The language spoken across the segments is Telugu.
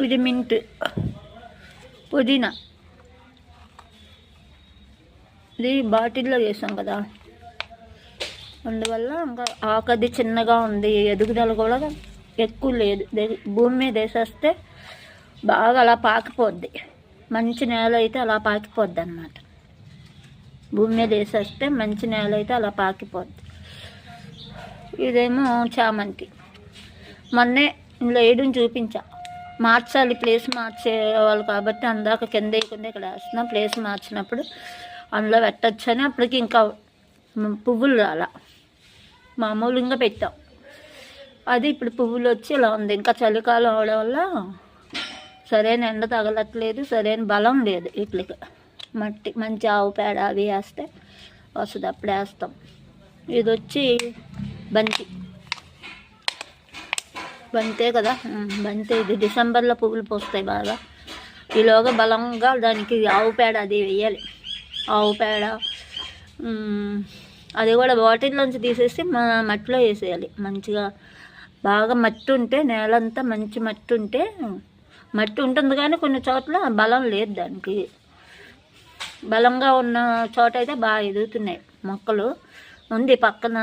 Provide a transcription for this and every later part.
ఇది మింట్ పుదీనా ఇది బాటిల్లో వేసాం కదా అందువల్ల ఇంకా ఆకది చిన్నగా ఉంది ఎదుగుదల కూడా ఎక్కువ లేదు భూమి మీద వేసేస్తే బాగా అలా పాకిపోద్ది మంచి నేల అయితే అలా పాకిపోద్ది అనమాట భూమి మీద వేసేస్తే మంచి నేల అయితే అలా పాకిపోద్ది ఇదేమో చామంతి మొన్నే ఇందులో వేయడం చూపించా మార్చాలి ప్లేస్ మార్చేవాళ్ళు కాబట్టి అందాక కింద వేయకుండా ఇక్కడ వేస్తున్నాం. ప్లేస్ మార్చినప్పుడు అందులో పెట్టచ్చు అని అప్పటికి ఇంకా పువ్వులు రాలా. మామూలుగా పెట్టాం. అది ఇప్పుడు పువ్వులు వచ్చి ఇలా ఉంది. ఇంకా చలికాలం అవడం వల్ల సరైన ఎండ తగలట్లేదు సరైన బలం లేదు వీటికి మట్టి మంచి ఆవు పేడ అవి వేస్తే వస్తుంది. అప్పుడు వేస్తాం. ఇది వచ్చి బంతి. బంతే కదా? బంతే. ఇది డిసెంబర్లో పువ్వులు పూస్తాయి బాగా. ఈలోగా బలంగా దానికి ఆవు పేడ అది వేయాలి. ఆవు పేడ అది కూడా బాటిల్లోంచి తీసేసి మా మట్టిలో వేసేయాలి. మంచిగా బాగా మట్టి ఉంటే నేలంతా మంచి మట్టి ఉంటే మట్టి ఉంటుంది కానీ కొన్ని చోట్ల బలం లేదు దానికి. బలంగా ఉన్న చోట అయితే బాగా ఎదుగుతున్నాయి మొక్కలు. ఉంది పక్కన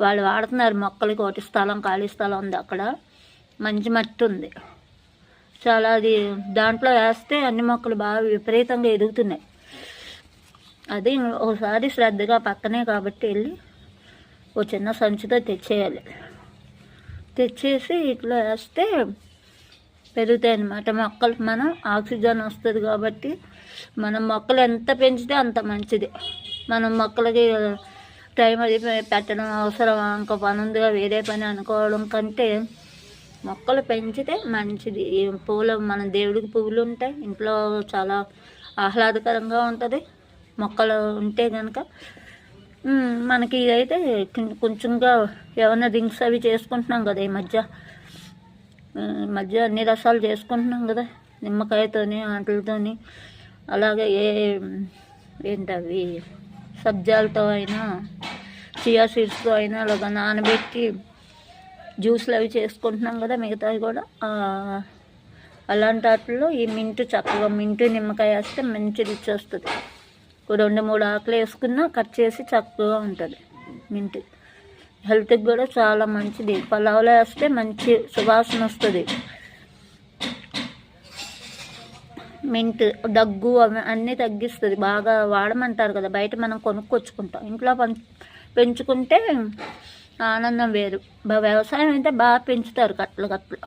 వాళ్ళు వాడుతున్నారు మొక్కలకి ఒకటి స్థలం ఖాళీ స్థలం ఉంది అక్కడ. మంచి మట్టి ఉంది. చాలా అది దాంట్లో వేస్తే అన్ని మొక్కలు బాగా విపరీతంగా ఎదుగుతున్నాయి. అది ఒకసారి శ్రద్ధగా పక్కనే కాబట్టి వెళ్ళి ఓ చిన్న సంచితో తెచ్చేయాలి. తెచ్చేసి ఇట్లా వేస్తే పెరుగుతాయి అన్నమాట. మొక్కలు మనం ఆక్సిజన్ వస్తుంది కాబట్టి మనం మొక్కలు ఎంత పెంచితే అంత మంచిది. మనం మొక్కలకి టైం అది పెట్టడం అవసరం ఇంకా పని ఉందిగా వేరే పని అనుకోవడం కంటే మొక్కలు పెంచితే మంచిది. పూలు మన దేవుడికి పువ్వులు ఉంటాయి. ఇంట్లో చాలా ఆహ్లాదకరంగా ఉంటుంది. మొక్కలు ఉంటే కనుక మనకి అయితే కొంచెంగా ఏమైనా డ్రింక్స్ అవి చేసుకుంటున్నాం కదా ఈ మధ్య. ఈ మధ్య అన్ని రసాలు చేసుకుంటున్నాం కదా. నిమ్మకాయతోని ఆటలతోని. అలాగే ఏ ఏంటవి? సబ్జాలతో అయినా చియా సీడ్స్తో అయినా అలాగ నానబెట్టి జ్యూస్లు అవి చేసుకుంటున్నాం కదా మిగతావి కూడా. అలాంటి వాటిలో ఈ మింటు చక్కగా మింటు నిమ్మకాయ వేస్తే మంచి రుచి వస్తుంది. రెండు మూడు ఆకులు వేసుకున్నా కట్ చేసి చక్కగా ఉంటుంది మింటు. హెల్త్కి కూడా చాలా మంచిది. పలావులో వేస్తే మంచి సువాసన వస్తుంది. మింట్ దగ్గు అవి అన్నీ తగ్గిస్తుంది. బాగా వాడమంటారు కదా బయట మనం కొనుక్కొచ్చుకుంటాం. ఇంట్లో పం- పెంచుకుంటే ఆనందం వేరు. వ్యవసాయం అయితే బాగా పెంచుతారు కట్టలు కట్టలు.